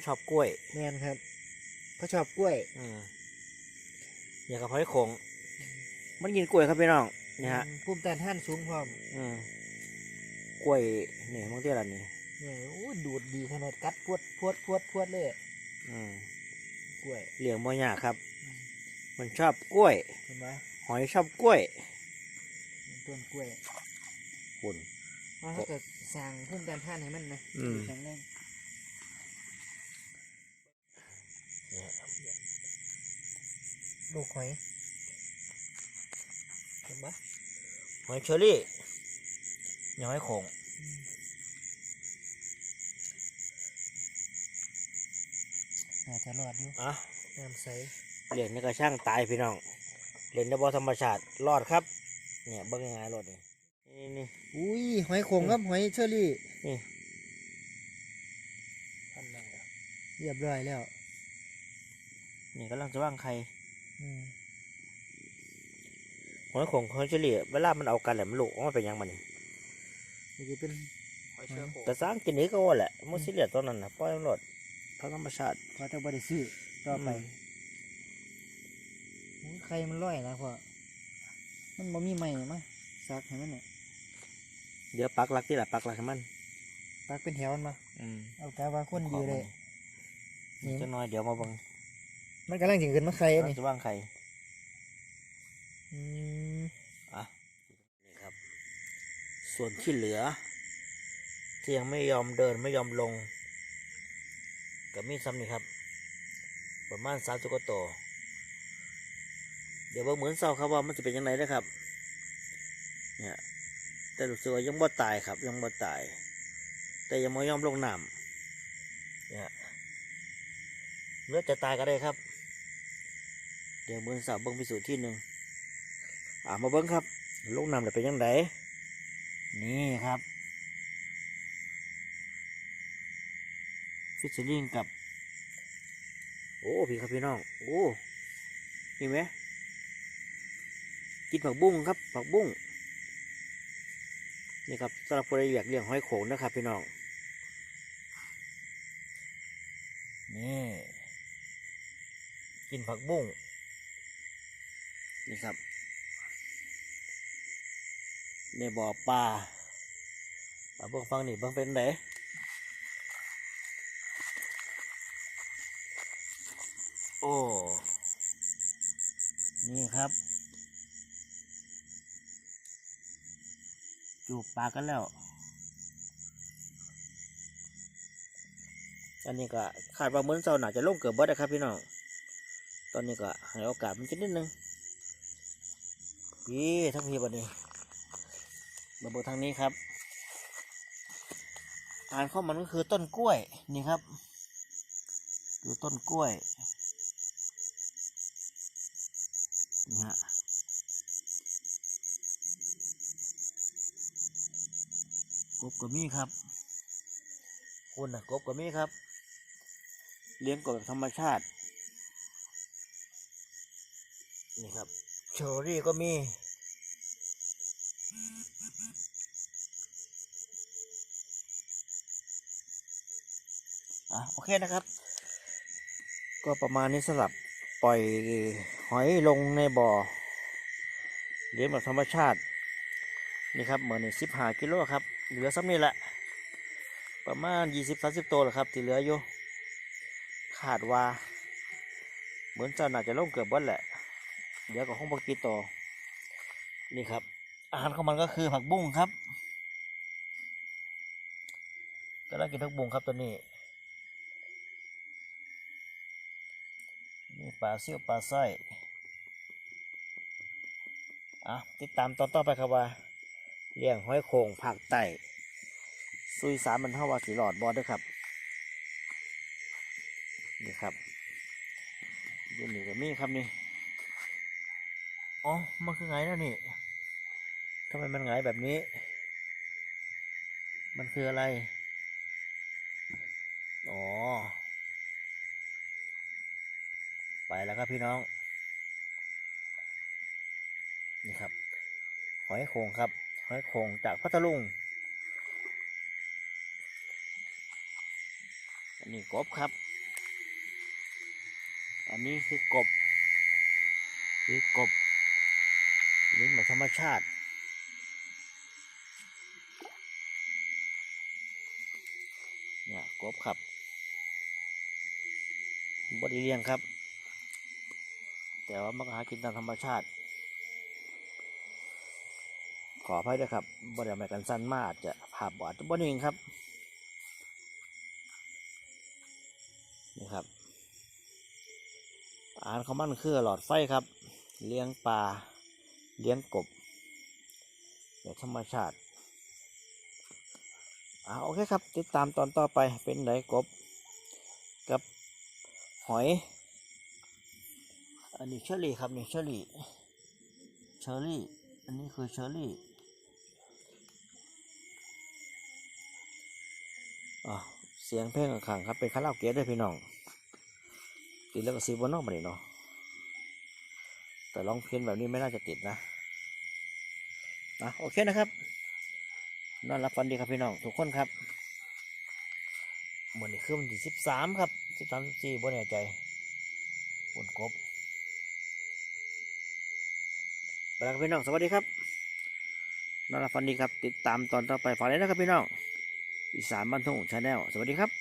เนี่ยหอยมันชอบกล้วยแมนครับเขาชอบกล้วยอืมอย่างกับหอยโขงมันกินกล้วยครับพี่น้องเนี่ยฮะอืมภูมิต้านทานสูงพร้อมอืมกล้วยเนี่ยบางทีอะไรนี่เนี่ยโอ้ดูดดีขนาดกัดพวดพวดพวดพวดเลยอืมกล้วยเลี้ยงบ่ยากครับ มันชอบกล้วยเห็นไหมหอยชอบกล้วยต้นกล้วยคุณเพราะเขาจะสร้างภูมิต้านทานให้มันนะอืมแข็งแรง เนี่ย ลูกหอยเห็นไหมหอยเชอรี่เนี่ยหอยโขงน่าจะรอดอยู่อะน้ำใสเลี้ยงนี่ก็ช่างตายพี่น้องเล่นในบ่อธรรมชาติรอดครับ เนี่ยเบิ่งยังไงรอดนี่นี่นี่อุ้ยหอยโขงครับหอยเชอรี่นี่พันนั่งเรียบร้อยแล้วนี่กำลังจะว่างใครอืม หอยโขงหอยเชอรี่เวลามันเอากันแหละมันลุกออกมาเป็นหยังมันนี่นี่จะเป็นแต่สร้างกินนี้ก็ว่าแหละมันสิเหลียดตอนนั้นนะปล่อยมันรอดทางธรรมชาติพอจะบริซื้อต่อไปอืมโอ้ยไข่มันร้อยนะพ่อมันบ่มีใหม่มาซักให้มันเนี่ยเดี๋ยวปักหลักที่ละปักหลักให้มันปักเป็นแถวมันมาอืมเอากาว่าคนดีเลยนี่จะน้อยเดี๋ยวมาเบัง มันกำลังถึงขึ้นมาไข่อันนี่จะว่างใครอืมอะนี่ครับ ส่วนที่เหลือ ที่ยังไม่ยอมเดินไม่ยอมลง กับมีดซ้ำนี่ครับ ประมาณสามสิบกว่าตัวเดี๋ยวเบิ่งเหมือนเศร้าครับว่ามันจะเป็นยังไงนะครับ เนี่ยแต่รู้สึกว่ายังบ่ตายครับ ยังบ่ตาย แต่ยังไม่ยอมลงน้ำเนี่ยเลือดจะตายก็ได้ครับเดี๋ยวเบิ่งสาวเบิ่งพิสูจน์ที่หนึ่งอ่ามาเบิ่งครับลงน้ำจะเป็นยังไงนี่ครับ ฟิชเชอริงกับ โอ้พี่ครับพี่น้อง โอ้นี่ไหมกินผักบุ้งครับ ผักบุ้งนี่ครับสำหรับคนที่อยากเลี้ยงหอยโขงนะครับพี่น้องนี่กินผักบุ้ง นี่ครับ ในบ่อปลาปลาเบิ่งฟังนี่เบิ่งเป็นไดโอ้ นี่ครับ จูบปลากันแล้ว อันนี้ก็คาดว่าเหมือนเสาหนาจะลงเกือบเบิดนะครับพี่น้อง ตอนนี้ก็ให้โอกาสมันจิดนิดนึง พี่ทั้งพี่บันนี้ระบบทางนี้ครับอ่านข้อมันก็คือต้นกล้วยนี่ครับ คือต้นกล้วยนี่ฮะกบกับมีครับคุณนะกบกับมีครับ เลี้ยงกบแบบธรรมชาติ นี่ครับ เชอรี่ก็มี อะ โอเคนะครับ ก็ประมาณนี้สำหรับปล่อยหอยลงในบ่อเลี้ยงแบบธรรมชาติ นี่ครับเหมือนสิบห้ากิโลครับ เหลือซ้ำนี่แหละ ประมาณยี่สิบสามสิบตัวแหละครับ ที่เหลืออยู่ ขาดว่า เหมือนจะน่าจะลงเกือบเบิดแหละ เดี๋ยวก็คงบกีต่อ นี่ครับ อาหารของมันก็คือผักบุ้งครับก็ได้กินผักบุ้งครับตัวนี้นี่ปลาซิ่วปลาสร้อยอะติดตามตอนต่อไปครับว่าเลี้ยงห้อยโขงผักไต่ซุยสารมันเท่าว่าสีหลอดบอดด้วยครับนี่ครับอยูนี่ก็มีครับนี่ อ๋อ มันคือไงแล้วนี่ทำไมมันไงายแบบนี้ มันคืออะไร อ๋อ ไปแล้วครับพี่น้อง นี่ครับ หอยโขงครับ หอยโขงจากพัทลุง อันนี่กบครับ อันนี้คือกบ คือกบ เลี้ยงแบบธรรมชาติ เนี่ยกบครับบไดีเลี้ยงครับ แต่ว่ามันก็หากินตามธรรมชาติ ขออภัยด้วยครับบริเวณกันสั้นมากจะภาพบอาจจะบ่นิ่งครับนี่ครับอาหารของมันคือหลอดไฟครับ เลี้ยงปลา เลี้ยงกบแบบธรรมชาติอ่าโอเคครับ ติดตามตอนต่อไปเป็นไหนกบ กับหอย อันนี้เชอรี่ครับนี่เชอรี่เชอรี่ อันนี้คือเชอรี่อะเสียงเพลงข้างครับ เป็นคาราโอเกะด้วยพี่น้องติดแล้วก็ซีบนนอกมาเลยเนาะ แต่ร้องเพี้ยนแบบนี้ไม่น่าจะติดนะอะโอเคนะครับ นอนรับฟันดีครับพี่น้องทุกคนครับเหมือนนี่คือวันที่สิบสามครับสิบสามสิบสี่บ่แน่ใจบนกบไปแล้วครับพี่น้องสวัสดีครับนอนรับฟันดีครับ ติดตามตอนต่อไปฝากเลยนะครับพี่น้องอีสานบ้านทุ่งชาแนลสวัสดีครับ